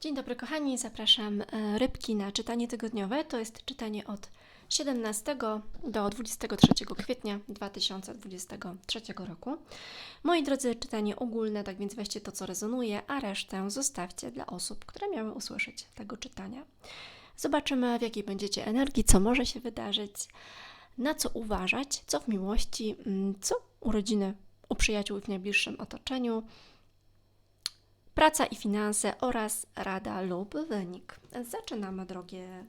Dzień dobry kochani, zapraszam e, rybki na czytanie tygodniowe. To jest czytanie od 17 do 23 kwietnia 2023 roku. Moi drodzy, czytanie ogólne, tak więc weźcie to, co rezonuje, a resztę zostawcie dla osób, które miały usłyszeć tego czytania. Zobaczymy, w jakiej będziecie energii, co może się wydarzyć, na co uważać, co w miłości, mm, co u rodziny, u przyjaciół w najbliższym otoczeniu praca i finanse oraz rada lub wynik. Zaczynamy, drogie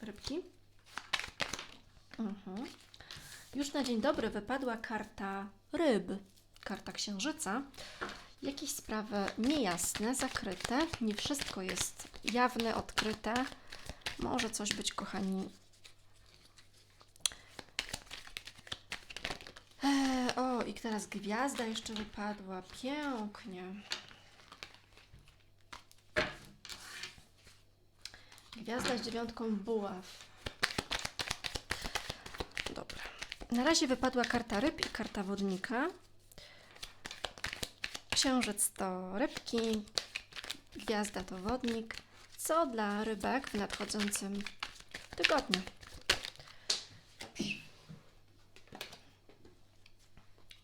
rybki. Mhm. Już na dzień dobry wypadła karta ryb, karta księżyca. Jakieś sprawy niejasne, zakryte, nie wszystko jest jawne, odkryte. Może coś być, kochani. Eee, o, i teraz gwiazda jeszcze wypadła. Pięknie. Gwiazda z dziewiątką buław. Dobra. Na razie wypadła karta ryb i karta wodnika. Księżyc to rybki, gwiazda to wodnik. Co dla rybek w nadchodzącym tygodniu?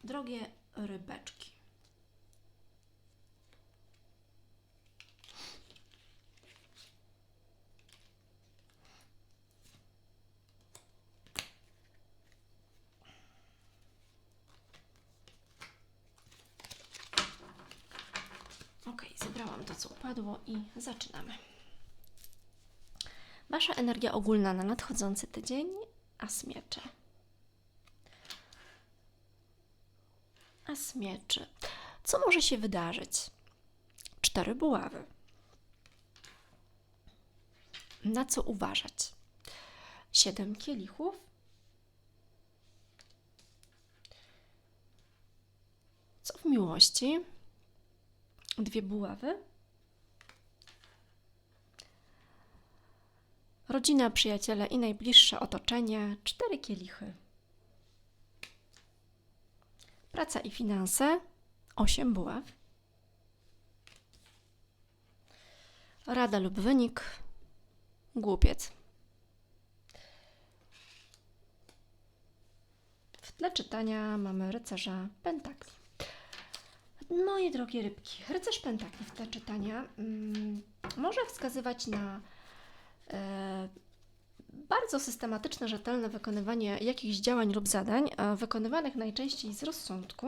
Drogie rybeczki. Co upadło i zaczynamy. Wasza energia ogólna na nadchodzący tydzień, as miecze. As mieczy. Co może się wydarzyć? Cztery buławy. Na co uważać? Siedem kielichów. Co w miłości? dwie buławy. Rodzina, przyjaciele i najbliższe otoczenie cztery kielichy. Praca i finanse osiem buław. Rada lub wynik głupiec. W tle czytania mamy rycerza pentakli. Moje drogie rybki, rycerz pentakli w tle czytania mm, może wskazywać na bardzo systematyczne, rzetelne wykonywanie jakichś działań lub zadań, e, wykonywanych najczęściej z rozsądku.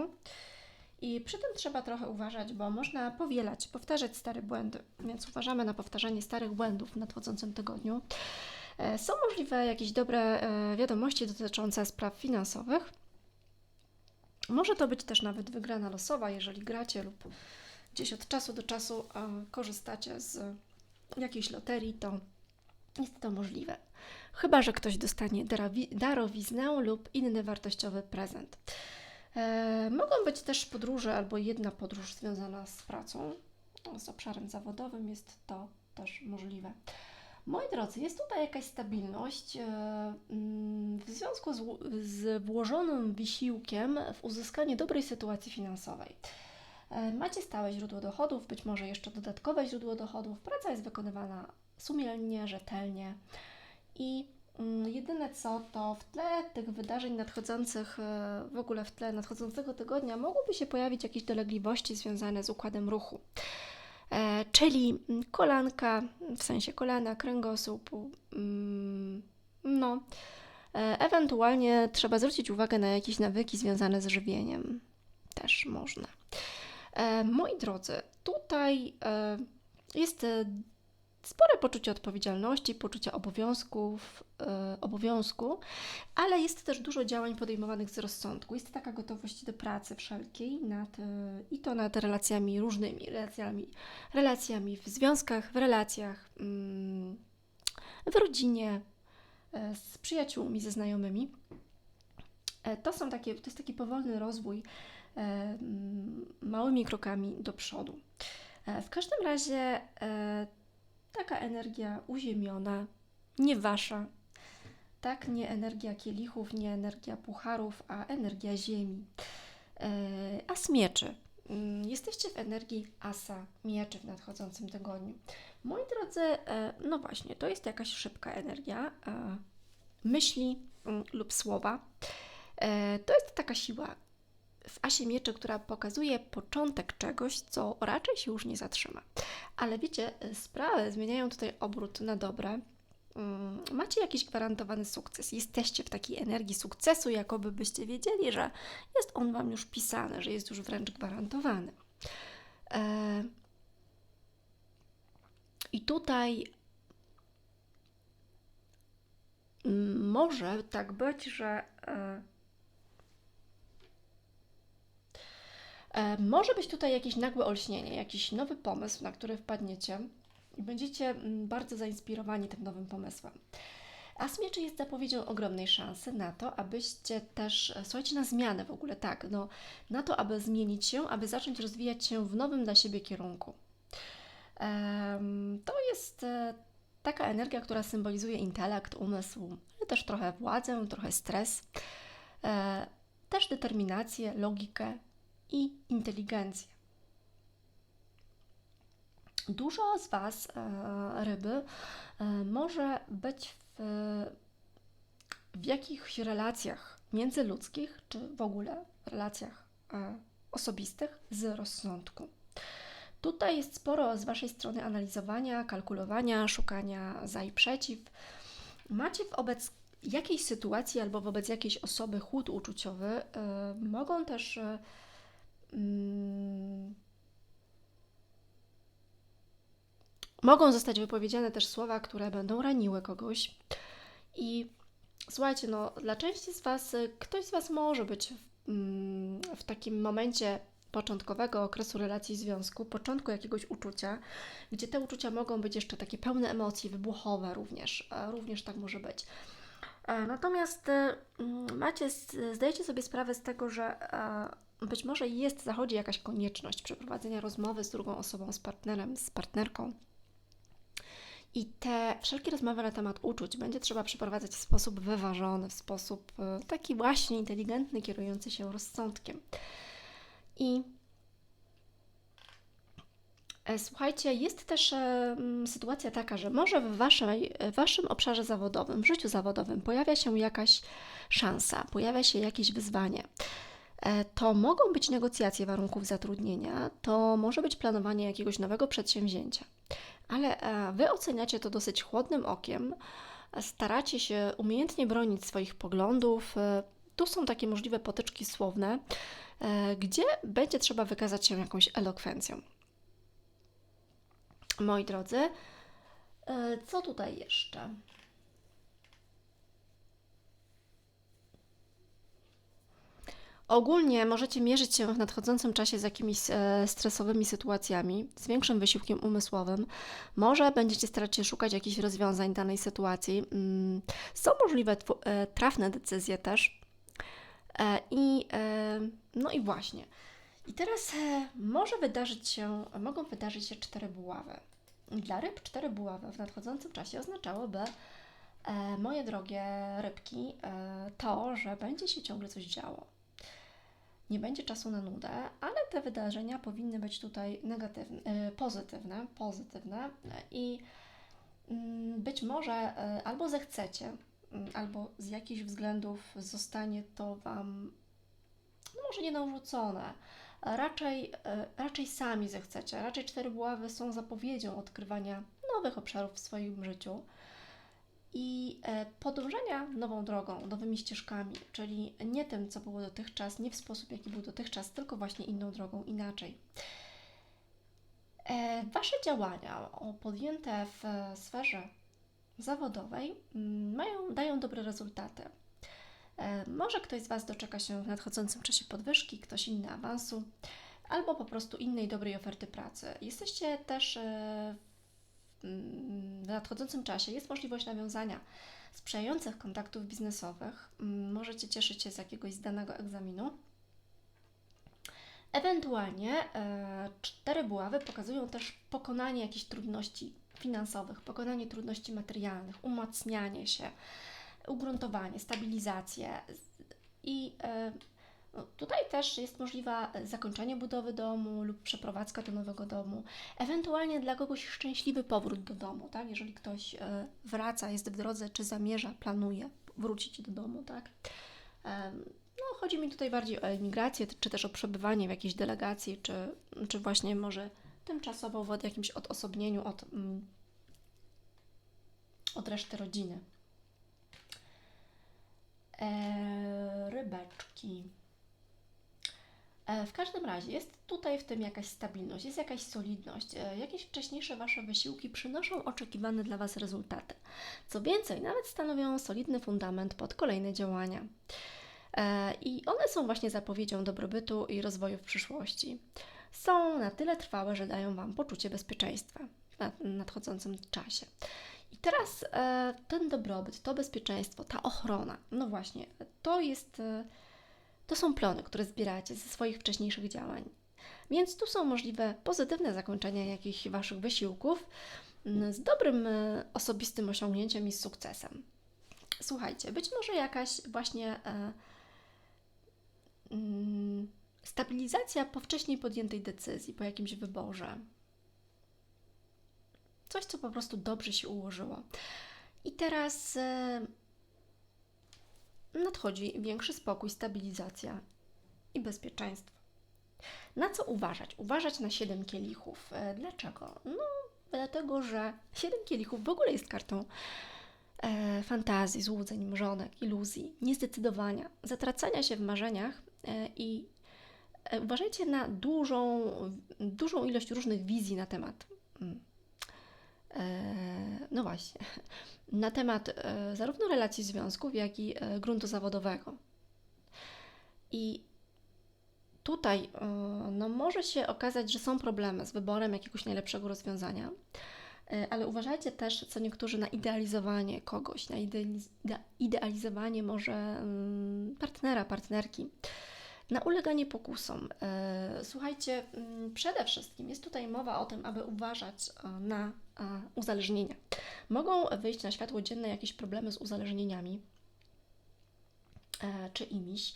I przy tym trzeba trochę uważać, bo można powielać, powtarzać stare błędy, więc uważamy na powtarzanie starych błędów w nadchodzącym tygodniu. E, są możliwe jakieś dobre e, wiadomości dotyczące spraw finansowych. Może to być też nawet wygrana losowa, jeżeli gracie lub gdzieś od czasu do czasu e, korzystacie z jakiejś loterii, to jest to możliwe. Chyba, że ktoś dostanie darowi- darowiznę lub inny wartościowy prezent. E, mogą być też podróże albo jedna podróż związana z pracą, z obszarem zawodowym, jest to też możliwe. Moi drodzy, jest tutaj jakaś stabilność e, mm, w związku z, z włożonym wysiłkiem w uzyskanie dobrej sytuacji finansowej. E, macie stałe źródło dochodów, być może jeszcze dodatkowe źródło dochodów. Praca jest wykonywana sumiennie, rzetelnie i mm, jedyne co to w tle tych wydarzeń nadchodzących, e, w ogóle w tle nadchodzącego tygodnia, mogłyby się pojawić jakieś dolegliwości związane z układem ruchu. E, czyli kolanka, w sensie kolana, kręgosłup, mm, no, e, ewentualnie trzeba zwrócić uwagę na jakieś nawyki związane z żywieniem. Też można. Moi drodzy, tutaj jest spore poczucie odpowiedzialności, poczucie obowiązków, e, obowiązku, ale jest też dużo działań podejmowanych z rozsądku. Jest taka gotowość do pracy wszelkiej nad, e, i to nad relacjami różnymi, relacjami, relacjami w związkach, w relacjach mm, w rodzinie, e, z przyjaciółmi, ze znajomymi. To, są takie, to jest taki powolny rozwój mm, małymi krokami do przodu. W każdym razie Taka energia uziemiona, nie wasza. Tak, nie energia kielichów, nie energia pucharów, a energia ziemi. E, a smieczy. mm, jesteście w energii asa mieczy w nadchodzącym tygodniu. Moi drodzy, e, no właśnie, to jest jakaś szybka energia e, myśli mm, lub słowa. To jest taka siła w asie mieczy, która pokazuje początek czegoś, co raczej się już nie zatrzyma. Ale wiecie, e, sprawy zmieniają tutaj obrót na dobre. Mm, Macie jakiś gwarantowany sukces. Jesteście w takiej energii sukcesu, jakoby byście wiedzieli, że jest on Wam już pisany, że jest już wręcz gwarantowany. E, I tutaj może tak być, że e, e, może być tutaj jakieś nagłe olśnienie, jakiś nowy pomysł, na który wpadniecie i będziecie mm, bardzo zainspirowani tym nowym pomysłem. As mieczy jest zapowiedzią ogromnej szansy na to, abyście też, e, słuchajcie, na zmianę w ogóle, tak, no, na to, aby zmienić się, aby zacząć rozwijać się w nowym dla siebie kierunku. To jest e, taka energia, która symbolizuje intelekt, umysł, ale też trochę władzę, trochę stres, e, też determinację, logikę i inteligencję. Dużo z Was, e, ryby, e, może być w, w jakichś relacjach międzyludzkich, czy w ogóle relacjach e, osobistych z rozsądku. Tutaj jest sporo z Waszej strony analizowania, kalkulowania, szukania za i przeciw. Macie wobec jakiejś sytuacji albo wobec jakiejś osoby chłód uczuciowy. mogą też mm, mogą zostać wypowiedziane też słowa, które będą raniły kogoś. I słuchajcie, no dla części z Was, y, ktoś z Was może być w, mm, w takim momencie początkowego okresu relacji związku, początku jakiegoś uczucia, gdzie te uczucia mogą być jeszcze takie pełne emocji, wybuchowe również, również tak może być. E, Natomiast e, mm, macie, zdajecie sobie sprawę z tego, że e, być może jest, zachodzi jakaś konieczność przeprowadzenia rozmowy z drugą osobą, z partnerem, z partnerką. I te wszelkie rozmowy na temat uczuć będzie trzeba przeprowadzać w sposób wyważony, w sposób e, taki właśnie inteligentny, kierujący się rozsądkiem. I e, słuchajcie, jest też e, sytuacja taka, że może w waszej, waszym obszarze zawodowym, w życiu zawodowym pojawia się jakaś szansa, pojawia się jakieś wyzwanie. E, To mogą być negocjacje warunków zatrudnienia, to może być planowanie jakiegoś nowego przedsięwzięcia, ale e, wy oceniacie to dosyć chłodnym okiem, staracie się umiejętnie bronić swoich poglądów. e, Tu są takie możliwe potyczki słowne, gdzie będzie trzeba wykazać się jakąś elokwencją. Moi drodzy, co tutaj jeszcze? Ogólnie możecie mierzyć się w nadchodzącym czasie z jakimiś e, stresowymi sytuacjami, z większym wysiłkiem umysłowym. Może będziecie starać się szukać jakichś rozwiązań danej sytuacji. Mm, Są możliwe e, trafne decyzje też. E, I, no i właśnie. I teraz może wydarzyć się, mogą wydarzyć się cztery buławy. Dla ryb cztery buławy w nadchodzącym czasie oznaczałoby, moje drogie rybki, to, że będzie się ciągle coś działo nie będzie czasu na nudę, ale te wydarzenia powinny być tutaj negatywne, e, pozytywne, pozytywne. I mm, być może e, albo zechcecie, mm, albo z jakichś względów zostanie to Wam no może nie narzucone, raczej, e, raczej sami zechcecie. Raczej cztery buławy są zapowiedzią odkrywania nowych obszarów w swoim życiu i e, podążania nową drogą, nowymi ścieżkami, czyli nie tym, co było dotychczas, nie w sposób, jaki był dotychczas, tylko właśnie inną drogą, inaczej. E, Wasze działania podjęte w e, sferze zawodowej mm, mają, dają dobre rezultaty. Może ktoś z Was doczeka się w nadchodzącym czasie podwyżki, ktoś inny awansu, albo po prostu innej dobrej oferty pracy. Jesteście też w nadchodzącym czasie jest możliwość nawiązania sprzyjających kontaktów biznesowych. Mm, Możecie cieszyć się z jakiegoś zdanego egzaminu. Ewentualnie e, cztery buławy pokazują też pokonanie jakichś trudności finansowych, pokonanie trudności materialnych, umacnianie się, ugruntowanie, stabilizację. I e, tutaj też jest możliwa e, zakończenie budowy domu lub przeprowadzka do nowego domu, ewentualnie dla kogoś szczęśliwy powrót do domu, tak? Jeżeli ktoś e, wraca, jest w drodze, czy zamierza, planuje wrócić do domu, tak? No, chodzi mi tutaj bardziej o emigrację, czy też o przebywanie w jakiejś delegacji, czy, czy właśnie może tymczasowo w jakimś odosobnieniu od, mm, od reszty rodziny. E, rybeczki. E, W każdym razie jest tutaj w tym jakaś stabilność, jest jakaś solidność. E, Jakieś wcześniejsze Wasze wysiłki przynoszą oczekiwane dla Was rezultaty. Co więcej, nawet stanowią solidny fundament pod kolejne działania. E, I one są właśnie zapowiedzią dobrobytu i rozwoju w przyszłości. Są na tyle trwałe, że dają Wam poczucie bezpieczeństwa w nad- nadchodzącym czasie. I teraz ten dobrobyt, to bezpieczeństwo, ta ochrona, no właśnie, to jest. To są plony, które zbieracie ze swoich wcześniejszych działań. Więc tu są możliwe pozytywne zakończenia jakichś Waszych wysiłków mm, z dobrym e, osobistym osiągnięciem i z sukcesem. Słuchajcie, być może jakaś właśnie e, mm, stabilizacja po wcześniej podjętej decyzji, po jakimś wyborze. Coś, co po prostu dobrze się ułożyło. I teraz e, nadchodzi większy spokój, stabilizacja i bezpieczeństwo. Na co uważać? Uważać na 7 kielichów. E, Dlaczego? No, dlatego, że 7 kielichów w ogóle jest kartą e, fantazji, złudzeń, mrzonek, iluzji, niezdecydowania, zatracania się w marzeniach e, i e, uważajcie na dużą, dużą ilość różnych wizji na temat. E, No właśnie, na temat e, zarówno relacji związków, jak i e, gruntu zawodowego. I tutaj no, może się okazać, że są problemy z wyborem jakiegoś najlepszego rozwiązania, ale uważajcie też, co niektórzy, na idealizowanie kogoś, na idealizowanie może mm, partnera, partnerki, na uleganie pokusom. E, Słuchajcie, mm, przede wszystkim jest tutaj mowa o tym, aby uważać e, na e, uzależnienia. Mogą wyjść na światło dzienne jakieś problemy z uzależnieniami czy imiś.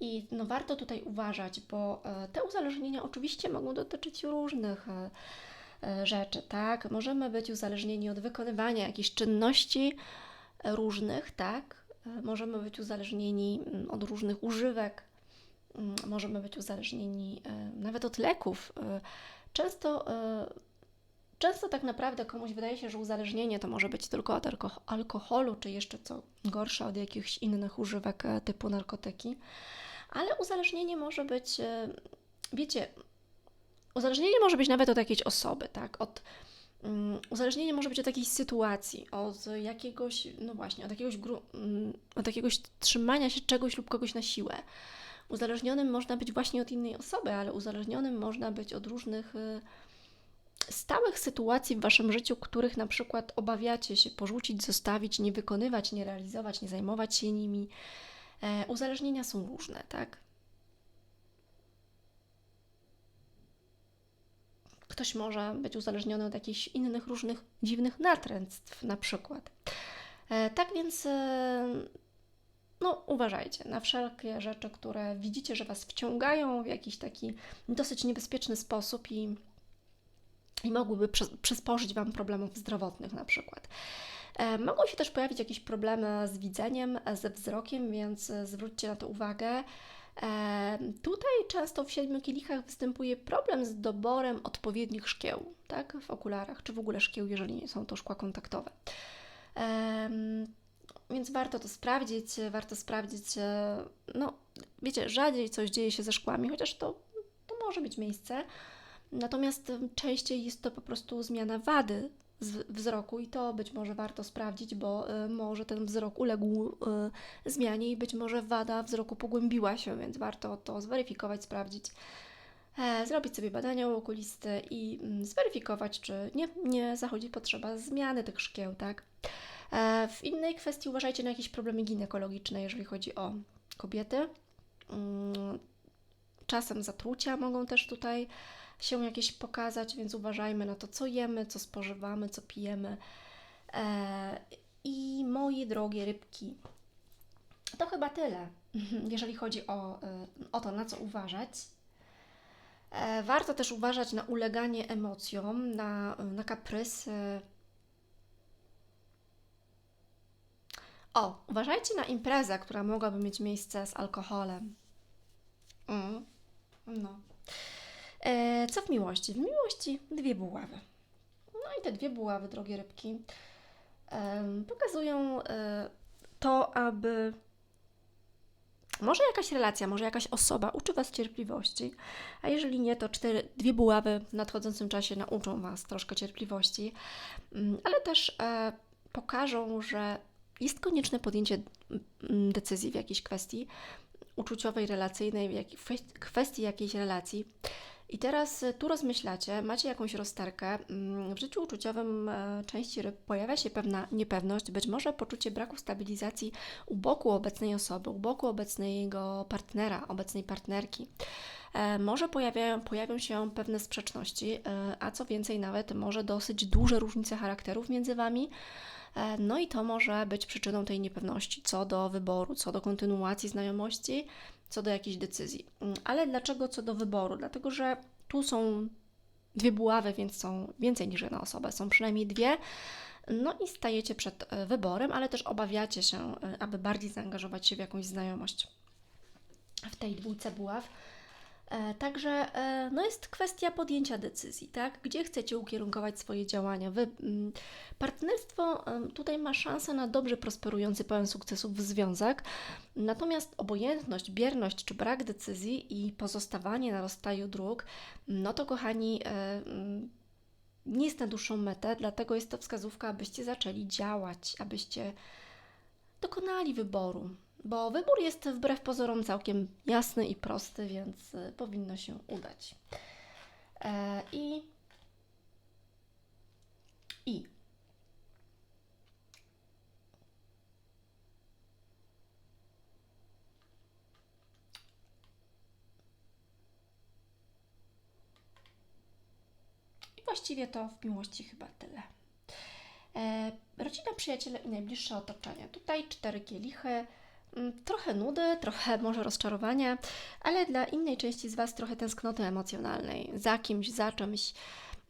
I no, warto tutaj uważać, bo te uzależnienia oczywiście mogą dotyczyć różnych rzeczy, tak? Możemy być uzależnieni od wykonywania jakichś czynności różnych, tak? Możemy być uzależnieni mm, od różnych używek, możemy być uzależnieni e, nawet od leków. E, Często e, Często tak naprawdę komuś wydaje się, że uzależnienie to może być tylko od alko- alkoholu, czy jeszcze co gorsze od jakichś innych używek typu narkotyki, ale uzależnienie może być, wiecie, uzależnienie może być nawet od jakiejś osoby, tak? Od, mm, uzależnienie może być od jakiejś sytuacji, od jakiegoś, no właśnie, od jakiegoś, mm, od jakiegoś trzymania się czegoś lub kogoś na siłę. Uzależnionym można być właśnie od innej osoby, ale uzależnionym można być od różnych e, stałych sytuacji w waszym życiu, których na przykład obawiacie się porzucić, zostawić, nie wykonywać, nie realizować, nie zajmować się nimi. E, uzależnienia są różne, tak? Ktoś może być uzależniony od jakichś innych różnych dziwnych natręctw, na przykład. E, tak więc, no, uważajcie na wszelkie rzeczy, które widzicie, że was wciągają w jakiś taki dosyć niebezpieczny sposób i i mogłyby przy- przysporzyć Wam problemów zdrowotnych na przykład. E, Mogą się też pojawić jakieś problemy z widzeniem, e, ze wzrokiem, więc e, zwróćcie na to uwagę. E, Tutaj często w siedmiu kielichach występuje problem z doborem odpowiednich szkieł, tak, w okularach, czy w ogóle szkieł, jeżeli nie są to szkła kontaktowe. Więc warto to sprawdzić, warto sprawdzić, e, no wiecie, rzadziej coś dzieje się ze szkłami, chociaż to, to może mieć miejsce. Natomiast częściej jest to po prostu zmiana wady wzroku i to być może warto sprawdzić, bo e, może ten wzrok uległ e, zmianie i być może wada wzroku pogłębiła się, więc warto to zweryfikować, sprawdzić, zrobić sobie badania okuliste i mm, zweryfikować, czy nie, nie zachodzi potrzeba zmiany tych szkieł, tak? E, W innej kwestii uważajcie na jakieś problemy ginekologiczne, jeżeli chodzi o kobiety. Mm, Czasem zatrucia mogą też tutaj się jakieś pokazać, więc uważajmy na to, co jemy, co spożywamy, co pijemy. E, I moje drogie rybki, To chyba tyle, jeżeli chodzi o, y, o to, na co uważać. E, Warto też uważać na uleganie emocjom, na, na kaprysy. O, uważajcie na imprezę, która mogłaby mieć miejsce z alkoholem. Mm. No. E, co w miłości? W miłości dwie buławy. No i te dwie buławy, drogie rybki, em, pokazują e, to, aby może jakaś relacja, może jakaś osoba uczy Was cierpliwości, a jeżeli nie, to cztery, dwie buławy w nadchodzącym czasie nauczą Was troszkę cierpliwości, Mm, ale też e, pokażą, że jest konieczne podjęcie mm, decyzji w jakiejś kwestii uczuciowej, relacyjnej, w kwestii jakiejś relacji. I teraz e, tu rozmyślacie, macie jakąś rozterkę. mm, W życiu uczuciowym e, części ryb pojawia się pewna niepewność, być może poczucie braku stabilizacji u boku obecnej osoby, u boku obecnego partnera, obecnej partnerki. E, Może pojawiają, pojawią się pewne sprzeczności, a co więcej, nawet może dosyć duże różnice charakterów między Wami. E, No i to może być przyczyną tej niepewności co do wyboru, co do kontynuacji znajomości, co do jakiejś decyzji. Mm, Ale dlaczego co do wyboru? Dlatego, że tu są dwie buławy, więc są więcej niż jedna osoba, są przynajmniej dwie. No i stajecie przed e, wyborem, ale też obawiacie się, e, aby bardziej zaangażować się w jakąś znajomość w tej dwójce buław. E, Także e, no jest kwestia podjęcia decyzji, tak? Gdzie chcecie ukierunkować swoje działania? Wy, mm, partnerstwo tutaj ma szansę na dobrze prosperujący, pełen sukcesów związek, natomiast obojętność, bierność czy brak decyzji i pozostawanie na rozstaju dróg, no to kochani, e, mm, nie jest na dłuższą metę, dlatego jest to wskazówka, abyście zaczęli działać, abyście dokonali wyboru. Bo wybór jest wbrew pozorom całkiem jasny i prosty, więc y, powinno się udać. E, I. I. I właściwie to w miłości chyba tyle. E, rodzina, przyjaciele i najbliższe otoczenie. Tutaj cztery kielichy. Mm, Trochę nudy, trochę może rozczarowania, ale dla innej części z Was trochę tęsknoty emocjonalnej. Za kimś, za czymś,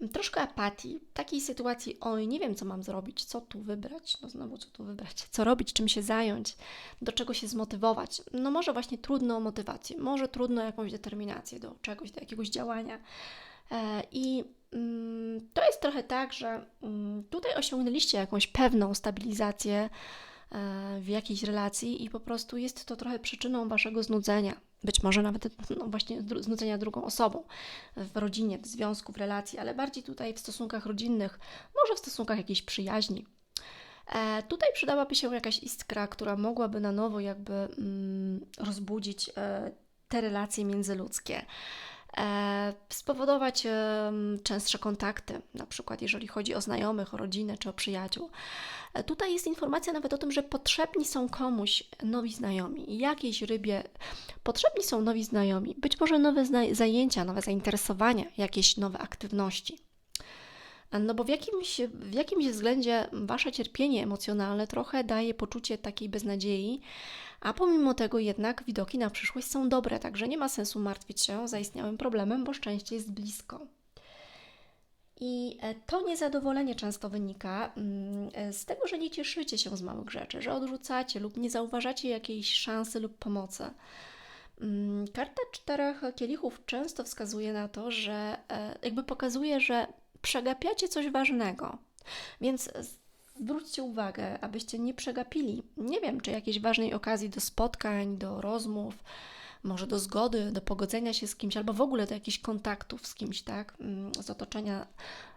mm, troszkę apatii. Takiej sytuacji, oj, nie wiem, co mam zrobić, co tu wybrać, no znowu co tu wybrać, co robić, czym się zająć, do czego się zmotywować. No może właśnie trudno o motywację, może trudno jakąś determinację do czegoś, do jakiegoś działania. E, I mm, to jest trochę tak, że tutaj osiągnęliście jakąś pewną stabilizację w jakiejś relacji i po prostu jest to trochę przyczyną waszego znudzenia. Być może nawet no właśnie znudzenia drugą osobą w rodzinie, w związku, w relacji, ale bardziej tutaj w stosunkach rodzinnych, może w stosunkach jakiejś przyjaźni. E, tutaj przydałaby się jakaś iskra, która mogłaby na nowo jakby mm, rozbudzić e, te relacje międzyludzkie e, spowodować em, częstsze kontakty, na przykład jeżeli chodzi o znajomych, o rodzinę czy o przyjaciół. E, Tutaj jest informacja nawet o tym, że potrzebni są komuś nowi znajomi, jakiejś rybie potrzebni są nowi znajomi, być może nowe zajęcia, nowe zainteresowania, jakieś nowe aktywności. No bo w jakimś, w jakimś względzie wasze cierpienie emocjonalne trochę daje poczucie takiej beznadziei, a pomimo tego jednak widoki na przyszłość są dobre, także nie ma sensu martwić się zaistniałym problemem, bo szczęście jest blisko. I e, to niezadowolenie często wynika mm, e, z tego, że nie cieszycie się z małych rzeczy, że odrzucacie lub nie zauważacie jakiejś szansy lub pomocy. Mm, Karta czterech kielichów często wskazuje na to, że e, jakby pokazuje, że przegapiacie coś ważnego. Więc zwróćcie uwagę, abyście nie przegapili, nie wiem, czy jakiejś ważnej okazji do spotkań, do rozmów, może do zgody, do pogodzenia się z kimś, albo w ogóle do jakichś kontaktów z kimś, tak, mm, z otoczenia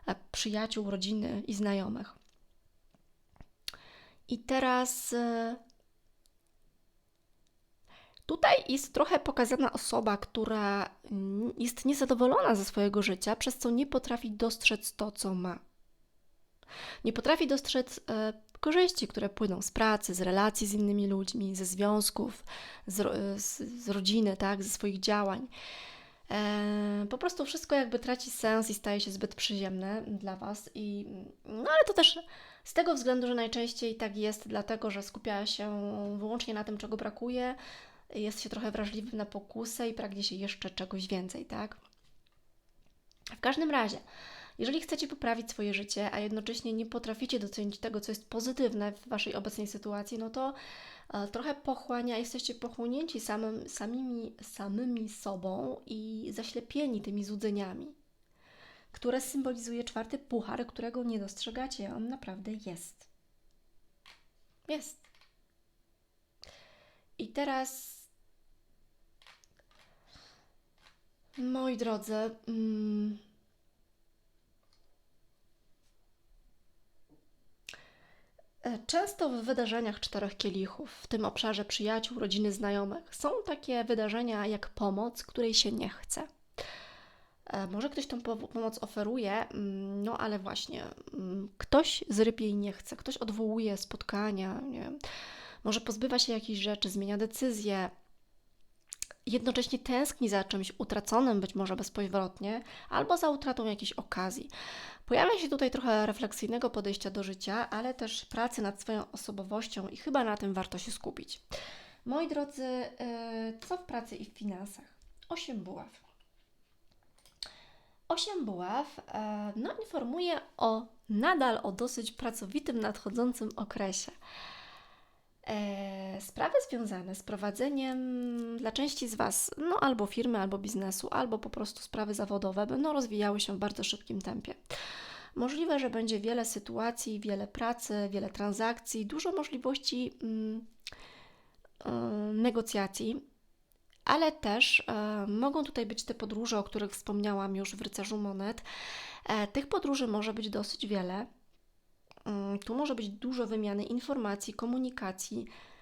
e, przyjaciół, rodziny i znajomych. I teraz e, tutaj jest trochę pokazana osoba, która jest niezadowolona ze swojego życia, przez co nie potrafi dostrzec to, co ma. Nie potrafi dostrzec e, korzyści, które płyną z pracy, z relacji z innymi ludźmi, ze związków, z, z, z rodziny, tak, ze swoich działań. E, po prostu wszystko jakby traci sens i staje się zbyt przyziemne dla Was. I, no ale to też z tego względu, że najczęściej tak jest, dlatego że skupia się wyłącznie na tym, czego brakuje, jest się trochę wrażliwym na pokusę i pragnie się jeszcze czegoś więcej, tak? W każdym razie, jeżeli chcecie poprawić swoje życie, a jednocześnie nie potraficie docenić tego, co jest pozytywne w Waszej obecnej sytuacji, no to e, trochę pochłania, jesteście pochłonięci samym, samymi, samymi sobą i zaślepieni tymi złudzeniami, które symbolizuje czwarty puchar, którego nie dostrzegacie. On naprawdę jest. Jest. I teraz, moi drodzy, mm, E, często w wydarzeniach czterech kielichów, w tym obszarze przyjaciół, rodziny, znajomych, są takie wydarzenia jak pomoc, której się nie chce. E, może ktoś tą pomoc oferuje, mm, no ale właśnie mm, ktoś z ryb jej nie chce, ktoś odwołuje spotkania, nie może pozbywa się jakichś rzeczy, zmienia decyzję, jednocześnie tęskni za czymś utraconym, być może bezpowrotnie, albo za utratą jakiejś okazji. Pojawia się tutaj trochę refleksyjnego podejścia do życia, ale też pracy nad swoją osobowością i chyba na tym warto się skupić. Moi drodzy, e, co w pracy i w finansach? Osiem buław. Osiem buław e, no, informuje o nadal o dosyć pracowitym nadchodzącym okresie. E, sprawy związane z prowadzeniem dla części z Was, no albo firmy, albo biznesu, albo po prostu sprawy zawodowe będą rozwijały się w bardzo szybkim tempie. Możliwe, że będzie wiele sytuacji, wiele pracy, wiele transakcji, dużo możliwości mm, y, negocjacji, ale też y, mogą tutaj być te podróże, o których wspomniałam już w Rycerzu Monet. E, tych podróży może być dosyć wiele. Mm, tu może być dużo wymiany informacji, komunikacji, e,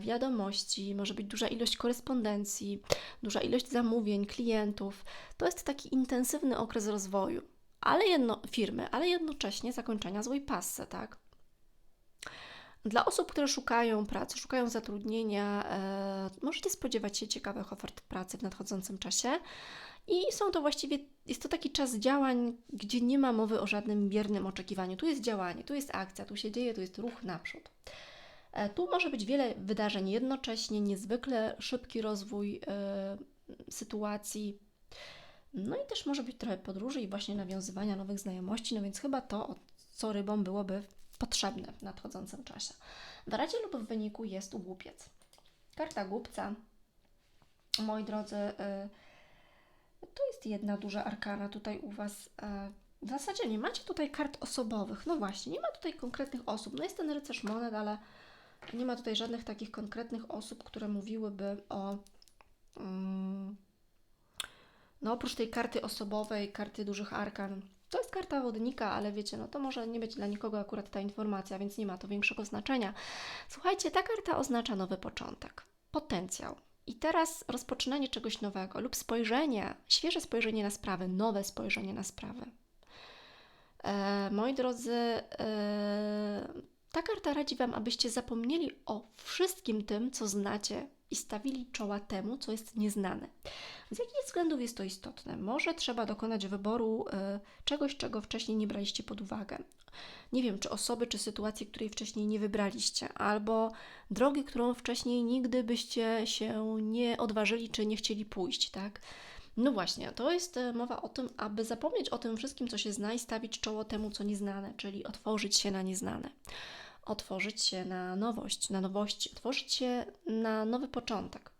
wiadomości, może być duża ilość korespondencji, duża ilość zamówień, klientów. To jest taki intensywny okres rozwoju, ale jedno, firmy, ale jednocześnie zakończenia złej passy, tak? Dla osób, które szukają pracy, szukają zatrudnienia, e, możecie spodziewać się ciekawych ofert pracy w nadchodzącym czasie. I są to właściwie, jest to taki czas działań, gdzie nie ma mowy o żadnym biernym oczekiwaniu. Tu jest działanie, tu jest akcja, tu się dzieje, tu jest ruch naprzód. E, tu może być wiele wydarzeń jednocześnie, niezwykle szybki rozwój e, sytuacji. No i też może być trochę podróży i właśnie nawiązywania nowych znajomości, no więc chyba to, co rybom byłoby potrzebne w nadchodzącym czasie. W radzie lub w wyniku jest głupiec. Karta głupca, moi drodzy, y, to jest jedna duża arkana tutaj u Was. E, w zasadzie nie macie tutaj kart osobowych. No właśnie, nie ma tutaj konkretnych osób. No jest ten rycerz monet, ale nie ma tutaj żadnych takich konkretnych osób, które mówiłyby o. Um, no oprócz tej karty osobowej, karty dużych arkan, to jest karta wodnika, ale wiecie, no to może nie być dla nikogo akurat ta informacja, więc nie ma to większego znaczenia. Słuchajcie, ta karta oznacza nowy początek, potencjał, i teraz rozpoczynanie czegoś nowego lub spojrzenie, świeże spojrzenie na sprawę, nowe spojrzenie na sprawę. E, moi drodzy, e, ta karta radzi Wam, abyście zapomnieli o wszystkim tym, co znacie i stawili czoła temu, co jest nieznane. Z jakich względów jest to istotne? Może trzeba dokonać wyboru y, czegoś, czego wcześniej nie braliście pod uwagę. Nie wiem, czy osoby, czy sytuacji, której wcześniej nie wybraliście, albo drogi, którą wcześniej nigdy byście się nie odważyli, czy nie chcieli pójść, tak? No właśnie, to jest e, mowa o tym, aby zapomnieć o tym wszystkim, co się zna i stawić czoło temu, co nieznane, czyli otworzyć się na nieznane otworzyć się na nowość, na nowości, otworzyć się na nowy początek.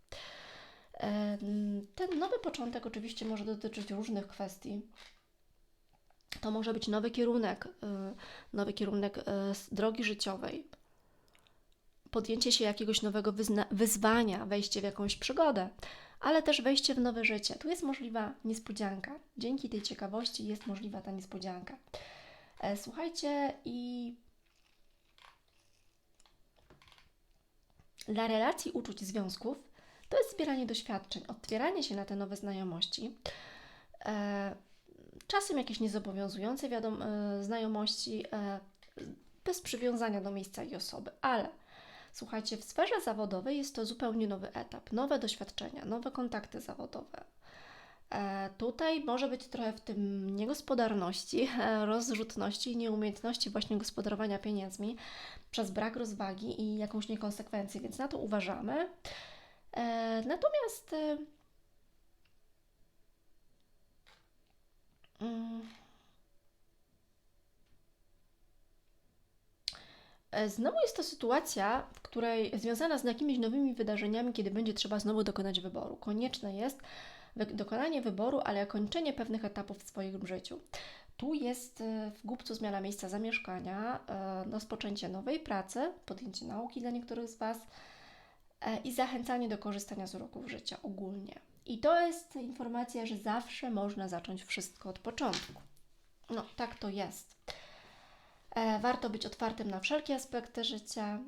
Ten nowy początek oczywiście może dotyczyć różnych kwestii. To może być nowy kierunek, y, nowy kierunek y, drogi życiowej, podjęcie się jakiegoś nowego wyzwania, wejście w jakąś przygodę, ale też wejście w nowe życie. Tu jest możliwa niespodzianka. Dzięki tej ciekawości jest możliwa ta niespodzianka. E, słuchajcie, i Dla relacji, uczuć, związków to jest zbieranie doświadczeń, otwieranie się na te nowe znajomości. E, czasem jakieś niezobowiązujące wiadom, e, znajomości, e, bez przywiązania do miejsca i osoby, ale słuchajcie, w sferze zawodowej jest to zupełnie nowy etap, nowe doświadczenia, nowe kontakty zawodowe. E, tutaj może być trochę w tym niegospodarności, e, rozrzutności i nieumiejętności właśnie gospodarowania pieniędzmi przez brak rozwagi i jakąś niekonsekwencję, więc na to uważamy. E, natomiast mm, Znowu jest to sytuacja, w której związana z jakimiś nowymi wydarzeniami, kiedy będzie trzeba znowu dokonać wyboru. Konieczne jest dokonanie wyboru, ale kończenie pewnych etapów w swoim życiu. Tu jest e, w głupcu zmiana miejsca zamieszkania, e, rozpoczęcie nowej pracy, podjęcie nauki dla niektórych z Was e, i zachęcanie do korzystania z uroków życia ogólnie. I to jest informacja, że zawsze można zacząć wszystko od początku. No, tak to jest. E, Warto być otwartym na wszelkie aspekty życia,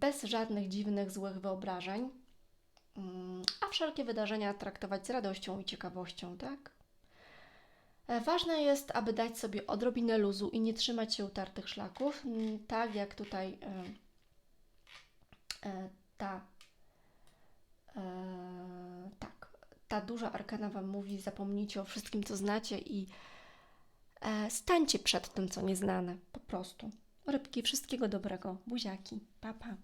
bez żadnych dziwnych, złych wyobrażeń, a wszelkie wydarzenia traktować z radością i ciekawością, tak? E, Ważne jest, aby dać sobie odrobinę luzu i nie trzymać się utartych szlaków, mm, tak jak tutaj e, e, ta tak, ta duża arkana Wam mówi, zapomnijcie o wszystkim, co znacie i stańcie przed tym, co nieznane, po prostu. Rybki, wszystkiego dobrego. Buziaki. Pa, pa.